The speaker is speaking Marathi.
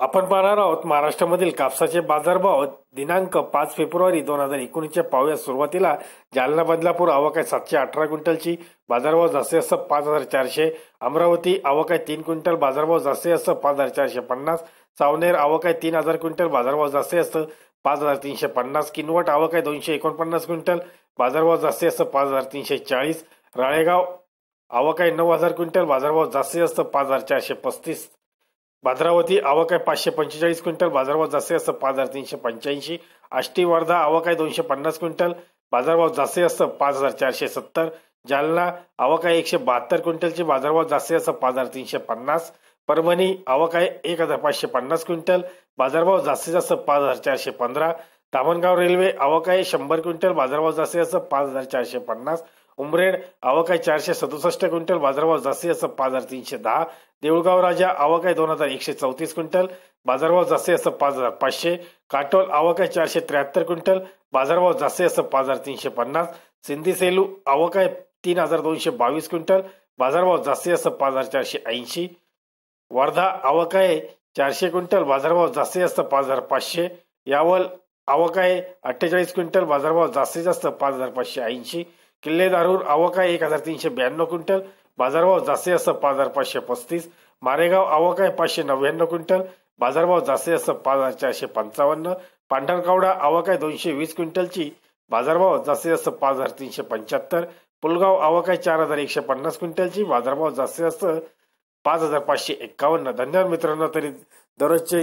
आपण पाहणार आहोत महाराष्ट्रामधील कापसाचे बाजारभाव दिनांक पाच फेब्रुवारी दोन हजार एकोणीसच्या पावया सुरुवातीला जालना बदलापूर आवक आहे सातशे अठरा क्विंटलची बाजारभाव जास्तीत जास्त पाच हजार चारशे अमरावती आवक आहे तीन क्विंटल बाजारभाव जास्तीत जास्त पाच हजार चारशे पन्नास सावनेर आवक आहे तीन हजार क्विंटल बाजारभाव जास्तीत जास्त पाच हजार तीनशे पन्नास किनवट आवक आहे दोनशे एकोणपन्नास क्विंटल बाजारभाव जास्तीत जास्त पाच हजार तीनशे चाळीस राळेगाव आवक आहे नऊ हजार क्विंटल बाजारभाव जास्तीत जास्त पाच हजार चारशे पस्तीस भाद्रावती आवक आहे पाचशे पंचेचाळीस क्विंटल बाजारभाव जास्तीत जास्त पाच हजार तीनशे पंच्याऐंशी. आष्टी वर्धा आवक आहे दोनशे पन्नास क्विंटल बाजारभाव जास्तीत जास्त पाच हजार चारशे सत्तर. जालना आवक आहे एकशे बहात्तर क्विंटलची बाजारभाव जास्तीत जास्त पाच हजार तीनशे पन्नास. परभणी आवक आहे एक हजार पाचशे पन्नास क्विंटल बाजारभाव जास्तीत जास्त पाच हजार चारशे पंधरा. धामणगाव रेल्वे आवक आहे शंभर क्विंटल बाजारभाव जास्तीत जास्त पाच हजार चारशे पन्नास. उमरेड आवक आहे चारशे सदुसष्ट क्विंटल बाजारभाव जास्तीत जास्त पाच हजार तीनशे दहा. देऊळगाव राजा आवक आहे दोन हजार एकशे चौतीस क्विंटल बाजारभाव जास्तीत जास्त पाच हजार पाचशे. काटोल आवक आहे चारशे त्र्याहत्तर क्विंटल बाजारभाव जास्तीत जास्त पाच हजार तीनशे पन्नास. सिंधी सेलू आवक आहे तीन हजार दोनशे बावीस क्विंटल बाजारभाव जास्तीत जास्त पाच हजार चारशे ऐंशी. वर्धा आवक आहे चारशे क्विंटल बाजारभाव जास्तीत जास्त पाच हजार पाचशे. यावल आवक आहे अठ्ठेचाळीस क्विंटल बाजारभाव जास्तीत जास्त पाच हजार पाचशे ऐंशी. किल्ले दारूर आवकाय एक हजार तीनशे ब्याण्णव क्विंटल बाजारभाव जास्तीत जास्त पाच हजार पाचशे पस्तीस मारेगाव आवकाय पाचशे नव्याण्णव क्विंटल बाजारभाव जास्तीत जास्त पाच हजार चारशे पंचावन्न पांढरकावडा आवकाय दोनशे वीस क्विंटलची बाजारभाव जास्तीत जास्त पाच हजार तीनशे पंच्याहत्तर पुलगाव आवकाय चार हजार एकशे पन्नास क्विंटलची बाजारभाव जास्तीत जास्त पाच हजार पाचशे एक्कावन्न. धन्यवाद मित्रांनो तरी दररोजचे